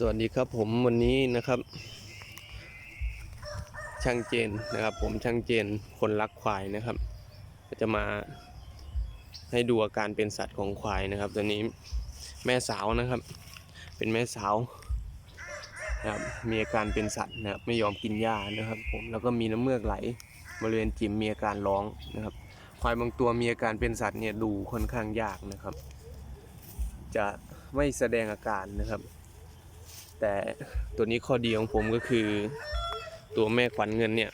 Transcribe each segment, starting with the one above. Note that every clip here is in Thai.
สวัสดีครับผมวันนี้นะครับ ช่างเจนนะครับ ผมช่างเจนคนรักควายนะครับก็จะมาให้ดูอาการเป็นสัตว์ของควายนะครับตัวนี้แม่สาวนะครับ เป็นแม่สาวนะครับมีอาการเป็นสัตว์นะครับไม่ยอมกินหญ้านะครับ ผมแล้วก็มีน้ำเมือกไหลบริเวณจิ๋มมีอาการร้องนะครับ ควายบางตัวมีอาการเป็นสัตว์เนี่ยดูค่อนข้างยากนะครับ จะไม่แสดงอาการนะครับ แต่ตัวนี้ข้อดีของผมก็คือตัวแม่ขวัญเงินเนี่ย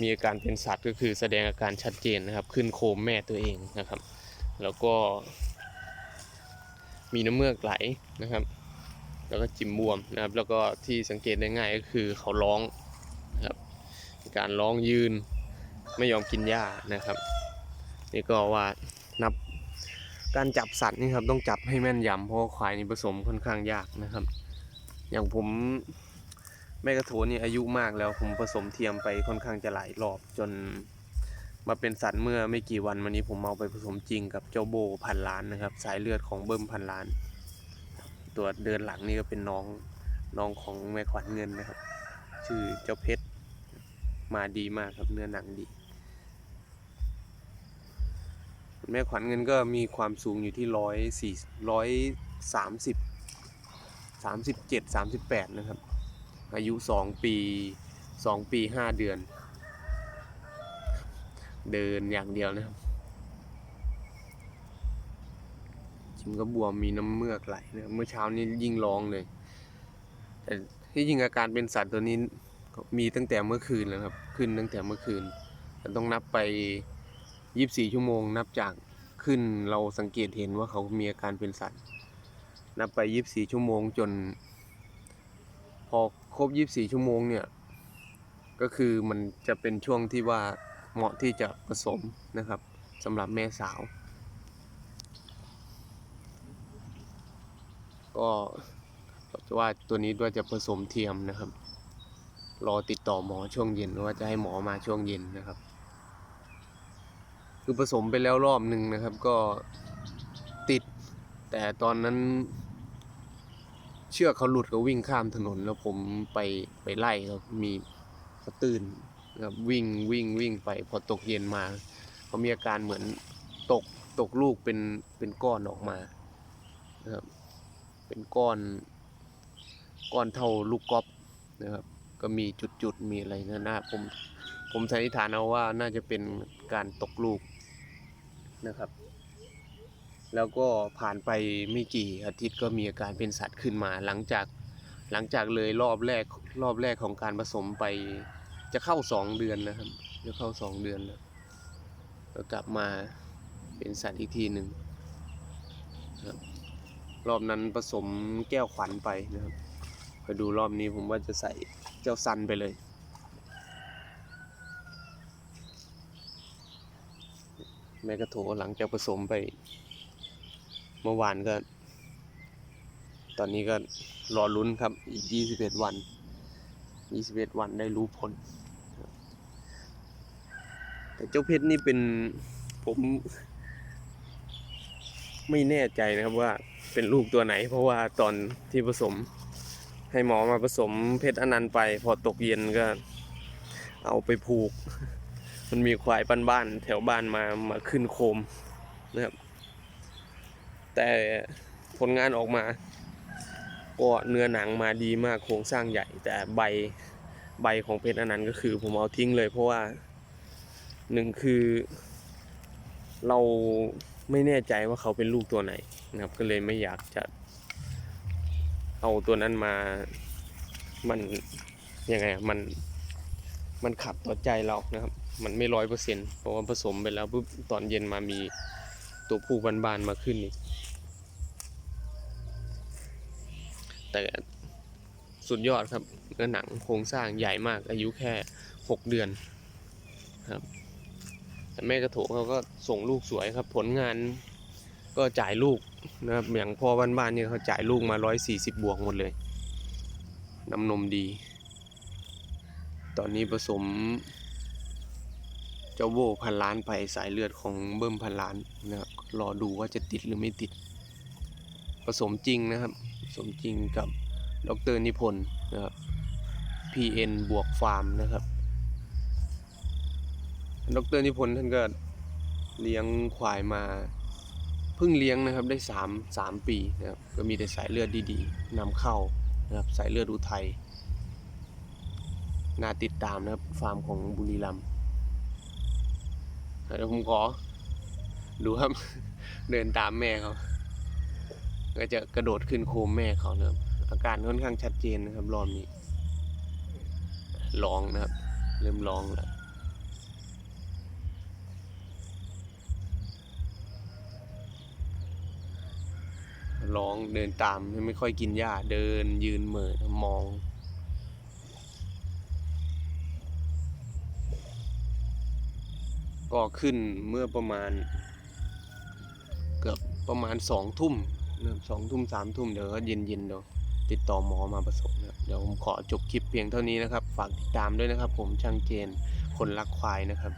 มีอาการเป็นสัตว์ก็คือแสดงอาการชัดเจนนะครับ ขึ้นโคมแม่ตัวเองนะครับ แล้วก็ มีน้ำเมือกไหลนะครับ แล้วก็จิ๋มบวมนะครับ แล้วก็ที่สังเกตได้ง่ายก็คือเขาร้องนะครับการร้องยืนไม่ยอมกินหญ้านะครับ นี่ก็ว่านับการจับสัตว์นี่ครับต้องจับให้แม่นยำเพราะว่าควายนี่ผสมค่อนข้างยากนะครับ อย่างผมแม่กระโถนนี่อายุมากแล้วผมผสมเทียมไปค่อนข้างจะหลายรอบจนมาเป็นสัตว์เมื่อไม่กี่วันมานี้ผมเอาไปผสมจริงกับเจ้าโบพันล้านนะครับ สายเลือดของเบิ้มพันล้าน ตัวเดินหลังนี่ก็เป็นน้องน้องของแม่ขวัญเงินนะครับ ชื่อเจ้าเพชรมาดีมากครับเนื้อหนังดี แม่ขวัญเงินก็มีความสูงอยู่ที่ร้อยสี่ร้อยสามสิบ สามสิบเจ็ดสามสิบแปดนะครับ อายุสองปีสองปีห้าเดือน เดินอย่างเดียวนะครับจิมก็บวมมีน้ำเมือกไหลนะเมื่อเช้านี้ยิ่งร้องเลย แต่ที่จริงอาการเป็นสัตว์ตัวนี้มีตั้งแต่เมื่อคืนแล้วครับ ขึ้นตั้งแต่เมื่อคืนแต่ต้องนับไป 24 ชั่วโมงนับจากขึ้นเราสังเกตเห็นว่าเขามีอาการเป็นสัตว์ นับไป 24 ชั่วโมงจน พอครบ 24 ชั่วโมงเนี่ย ก็คือมันจะเป็นช่วงที่ว่าเหมาะที่จะผสมนะครับสำหรับแม่สาว ก็ว่าตัวนี้ด้วยจะผสมเทียมนะครับ รอติดต่อหมอช่วงเย็นว่าจะให้หมอมาช่วงเย็นนะครับ คือผสมไปแล้วรอบหนึ่งนะครับก็ติดแต่ตอนนั้น เชือกเขาหลุดก็วิ่งข้ามถนน แล้วผมไปไปไล่ครับมีเขาตื่นนะครับวิ่งวิ่งวิ่งไปพอตกเย็นมาเขามีอาการเหมือนตกตกลูกเป็นเป็นก้อนออกมานะครับเป็นก้อนก้อนเท่าลูกกอล์ฟนะครับก็มีจุดๆมีอะไรนะหน้าผมผมสันนิษฐานเอาว่าน่าจะเป็นการตกลูกนะครับ แล้วก็ผ่านไปไม่กี่อาทิตย์ก็มีอาการเป็นสัตว์ขึ้นมา หลังจากหลังจากเลยรอบแรกรอบแรกของการผสมไป จะเข้าสองเดือนนะครับจะเข้าสองเดือนแล้วก็กลับมาเป็นสัตว์อีกทีหนึ่งครับรอบนั้นผสมแก้วขวัญไปนะครับไปดูรอบนี้ผมว่าจะใส่เจ้าซันไปเลยแม่กระโถหลังจากผสมไป เมื่อวานก็ ตอนนี้ก็รอลุ้นครับ อีก 21 วัน 21 วันได้รู้ผล แต่เจ้าเพชรนี่เป็นผมไม่แน่ใจนะครับว่าเป็นลูกตัวไหน เพราะว่าตอนที่ผสมให้หมอมาผสมเพชรอนันต์ไป พอตกเย็นก็เอาไปผูก มันมีควายบ้านๆแถวบ้านมามาขึ้นโคมนะครับ แต่ผลงานออกมา ก็เนื้อหนังมาดีมากโครงสร้างใหญ่ แต่ใบใบของเพชรอนันต์ก็คือผมเอาทิ้งเลยเพราะว่าหนึ่งคือ เราไม่แน่ใจว่าเขาเป็นลูกตัวไหนนะครับ ก็เลยไม่อยากจะ เอาตัวนั้นมามันยังไงอะมันมันขัดต่อใจเรานะครับ มันไม่ร้อยเปอร์เซ็นต์เพราะว่าผสมไปแล้วปุ๊บตอนเย็นมามี ตัวผู้บานๆมาขึ้นอีกแต่สุดยอดครับเนื้อหนังโครงสร้างใหญ่มาก อายุแค่หกเดือนครับแต่แม่กระโถเขาก็ส่งลูกสวยครับ ผลงานก็จ่ายลูกนะครับอย่างพ่อบ้านๆเนี่ยเขาจ่ายลูกมาร้อยสี่สิบบวกหมดเลยน้ำนมดี ตอนนี้ผสม เจ้าโวพันล้านไปสายเลือดของเบิ้มพันล้านนะครับ รอดูว่าจะติดหรือไม่ติด ผสมจริงนะครับผสมจริงกับดรนิพนธ์นะครับ PN บวกฟาร์มนะครับดรนิพนธ์ท่านก็เลี้ยงควายมาเพิ่งเลี้ยงนะครับได้สามสามปีนะครับก็มีแต่สายเลือดดีๆนำเข้านะครับสายเลือดอุทัยน่าติดตามนะครับฟาร์มของบุรีรัมย์เดี๋ยวผมขอ ดูครับ เดินตามแม่เขาก็จะกระโดดขึ้นโคมแม่เขานะครับ อาการค่อนข้างชัดเจนนะครับรอบนี้ร้องนะครับ เริ่มร้องแล้วร้องเดินตามไม่ค่อยกินหญ้าเดินยืนเหม่อมอง ก็ขึ้นเมื่อประมาณ ประมาณสองทุ่มนะสองทุ่มสามทุ่มเดี๋ยวก็เย็นเย็นๆเดี๋ยวติดต่อหมอมาประสบนะเดี๋ยวผมขอจบคลิปเพียงเท่านี้นะครับ ฝากติดตามด้วยนะครับ ผมช่างเจนคนรักควายนะครับ